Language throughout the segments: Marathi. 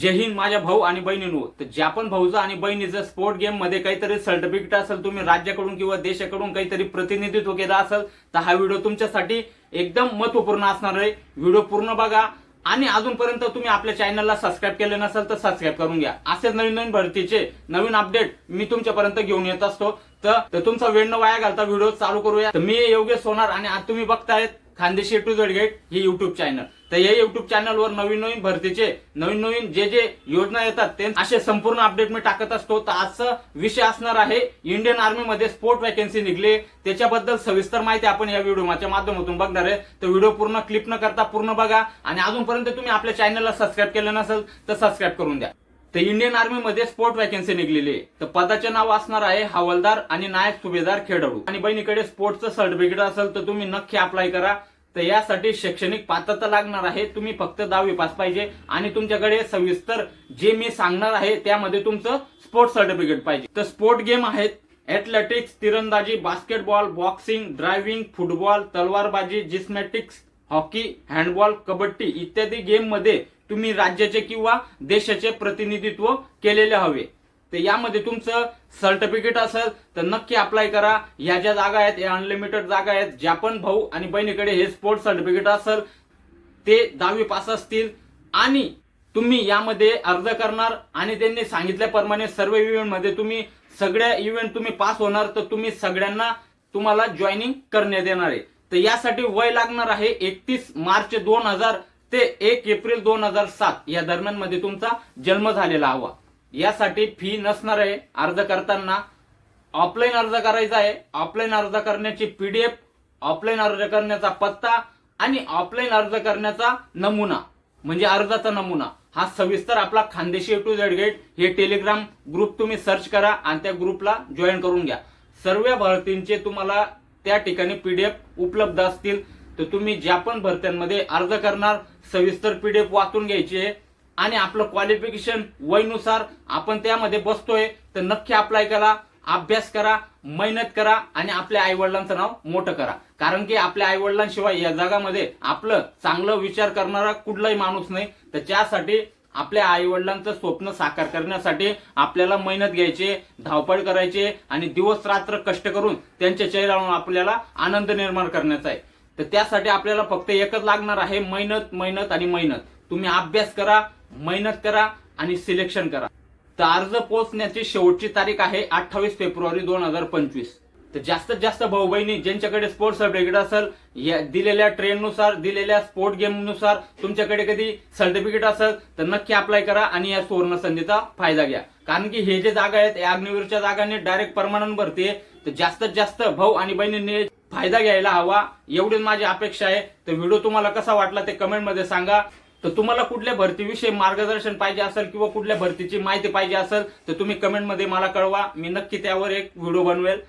जय हिंद माझ्या भाऊ आणि बहिणीनो. तर ज्या पण भाऊचं आणि बहिणीचं स्पोर्ट गेममध्ये काहीतरी सर्टिफिकेट असेल तुम्ही राज्याकडून किंवा देशाकडून काहीतरी प्रतिनिधित्व केलं असेल तर हा व्हिडिओ तुमच्यासाठी एकदम महत्त्वपूर्ण असणार आहे. व्हिडिओ पूर्ण बघा आणि अजूनपर्यंत तुम्ही आपल्या चॅनलला सबस्क्राईब केले नसेल तर सबस्क्राईब करून घ्या. असेच नवीन नवीन भरतीचे नवीन अपडेट मी तुमच्यापर्यंत घेऊन येत असतो. तर तर तुमचा वेळ न वाया घालता व्हिडिओ चालू करूया. तर मी योगेश सोनार आणि आज तुम्ही बघतायत खानदेशी टू झेड गेट हे युट्यूब चॅनल तर या युट्यूब चॅनलवर नवीन नवीन भरतीचे नवीन नवीन जे जे योजना येतात ते असे संपूर्ण अपडेट मी टाकत असतो. तर आजचा विषय असणार आहे इंडियन आर्मीमध्ये स्पोर्ट वॅकन्सी निघली. त्याच्याबद्दल सविस्तर माहिती आपण या व्हिडिओच्या माध्यमातून बघणार आहे. तर व्हिडिओ पूर्ण क्लिप न करता पूर्ण बघा. आणि अजूनपर्यंत तुम्ही आपल्या चॅनलला सबस्क्राईब केलं नसेल तर सबस्क्राईब करून द्या. तर इंडियन आर्मीमध्ये स्पोर्ट वॅकन्सी निघलेली आहे. तर पदाचे नाव असणार आहे हवालदार आणि नायक सुभेदार खेळाडू आणि बहिणीकडे स्पोर्टचं सर्टिफिकेट असेल तर तुम्ही नक्की अप्लाय करा. तर यासाठी शैक्षणिक पात्रता लागणार आहे. तुम्ही फक्त दहावी पास पाहिजे आणि तुमच्याकडे सविस्तर जे मी सांगणार आहे त्यामध्ये तुमचं स्पोर्ट्स सर्टिफिकेट पाहिजे. तर स्पोर्ट गेम आहेत. ॲथलेटिक्स तिरंदाजी बास्केटबॉल बॉक्सिंग ड्रायव्हिंग फुटबॉल तलवारबाजी जिस्मॅटिक्स हॉकी हँडबॉल कबड्डी इत्यादी गेममध्ये तुम्ही राज्याचे किंवा देशाचे प्रतिनिधित्व केलेले हवे. तर यामध्ये तुमचं सर्टिफिकेट असेल तर नक्की अप्लाय करा. या ज्या जागा आहेत या अनलिमिटेड जागा आहेत ज्या पण भाऊ आणि बहिणीकडे हे स्पोर्ट सर्टिफिकेट असेल ते दहावी पास असतील. आणि तुम्ही यामध्ये अर्ज करणार आणि त्यांनी सांगितल्याप्रमाणे सर्व इव्हेंटमध्ये तुम्ही सगळ्या इव्हेंट तुम्ही पास होणार तर तुम्ही सगळ्यांना तुम्हाला जॉईनिंग करण्यात येणार आहे. तर यासाठी वय लागणार आहे एकतीस मार्च दोन हजार ते एक एप्रिल दोन हजार सात. या दरम्यानमध्ये तुमचा जन्म झालेला हवा. यासाठी फी नसणार आहे अर्ज करताना. ऑफलाईन अर्ज करायचा आहे. ऑफलाईन अर्ज करण्याची पीडीएफ ऑफलाईन अर्ज करण्याचा पत्ता आणि ऑफलाईन अर्ज करण्याचा नमुना. म्हणजे अर्जाचा नमुना. हा सविस्तर आपला खानदेशी टू झेड गेट हे टेलिग्राम ग्रुप तुम्ही सर्च करा आणि त्या ग्रुपला जॉईन करून घ्या. सर्व भरतींचे तुम्हाला त्या ठिकाणी पीडीएफ उपलब्ध असतील. तर तुम्ही ज्या पण भरत्यांमध्ये अर्ज करणार सविस्तर पीडीएफ वाचून घ्यायची आहे आणि आपलं क्वालिफिकेशन वयनुसार आपण त्यामध्ये बसतोय. तर नक्की अप्लाय करा अभ्यास करा मेहनत करा आणि आपल्या आई वडिलांचं नाव मोठं करा. कारण की आपल्या आई वडिलांशिवाय या जगामध्ये आपलं चांगलं विचार करणारा कुठलाही माणूस नाही. तर त्यासाठी आपल्या आई वडिलांचं स्वप्न साकार करण्यासाठी आपल्याला मेहनत घ्यायची धावपळ करायची आणि दिवस रात्र कष्ट करून त्यांच्या चेहऱ्यावर आपल्याला आनंद निर्माण करण्याचा आहे. तर त्यासाठी आपल्याला फक्त एकच लागणार आहे मेहनत मेहनत आणि मेहनत. तुम्ही अभ्यास करा मेहनत करा आणि सिलेक्शन करा. तर अर्ज पोहोचण्याची शेवटची तारीख आहे अठ्ठावीस फेब्रुवारी दोन हजार पंचवीस. तर जास्तीत जास्त भाऊ बहिणी ज्यांच्याकडे स्पोर्ट्स सर्टिफिकेट असेल या दिलेल्या ट्रेननुसार दिलेल्या स्पोर्ट गेमनुसार तुमच्याकडे कधी सर्टिफिकेट असेल तर नक्की अप्लाय करा आणि या सुवर्ण संधीचा फायदा घ्या. कारण की हे जे जागा आहेत या अग्निवीरच्या जागाने डायरेक्ट परमानंट भरते तर जास्तीत जास्त भाऊ आणि बहिणींनी फायदा घ्यायला हवा एवढीच माझी अपेक्षा आहे. तर व्हिडिओ तुम्हाला कसा वाटला ते कमेंटमध्ये सांगा. तर तुम्हाला कुठल्या भरतीविषयी मार्गदर्शन पाहिजे असेल किंवा कुठल्या भरतीची माहिती पाहिजे असेल तर तुम्ही कमेंटमध्ये मला कळवा. मी नक्की त्यावर एक व्हिडिओ बनवेल.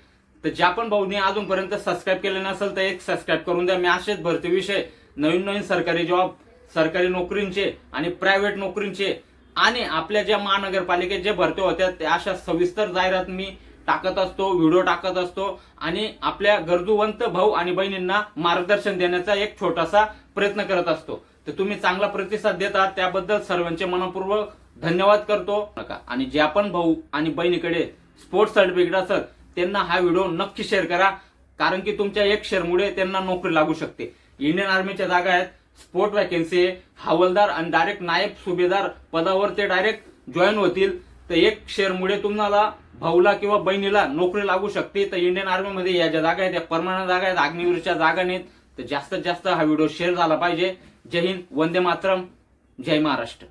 तर ज्या पण भाऊनी अजूनपर्यंत सबस्क्राईब केले नसेल तर एक सबस्क्राईब करून द्या. मी असेच भरतीविषय नवीन नवीन सरकारी जॉब सरकारी नोकरींचे आणि प्रायव्हेट नोकरींचे आणि आपल्या ज्या महानगरपालिकेत जे भरती होत्या त्या अशा सविस्तर जाहिरात मी टाकत असतो व्हिडिओ टाकत असतो आणि आपल्या गरजूवंत भाऊ आणि बहिणींना मार्गदर्शन देण्याचा एक छोटासा प्रयत्न करत असतो. तर तुम्ही चांगला प्रतिसाद देता त्याबद्दल सर्वांचे मनपूर्वक धन्यवाद करतो. नका. आणि ज्या पण भाऊ आणि बहिणीकडे स्पोर्ट्स सर्टिफिकेट असत त्यांना हा व्हिडिओ नक्की शेअर करा. कारण की तुमच्या एक शेअरमुळे त्यांना नोकरी लागू शकते. इंडियन आर्मीच्या जागा आहेत स्पोर्ट वॅकन्सी हवालदार आणि डायरेक्ट नायब सुभेदार पदावर ते डायरेक्ट जॉईन होतील. तर एक शेअरमुळे तुम्हाला भाऊला किंवा बहिणीला नोकरी लागू शकते. तर इंडियन आर्मीमध्ये या ज्या जागा आहेत त्या परमानंट जागा आहेत अग्निवीरच्या जागा नाहीत. तर जास्तीत जास्त हा व्हिडिओ शेअर झाला पाहिजे. जय हिंद वंदे मातरम जय महाराष्ट्र.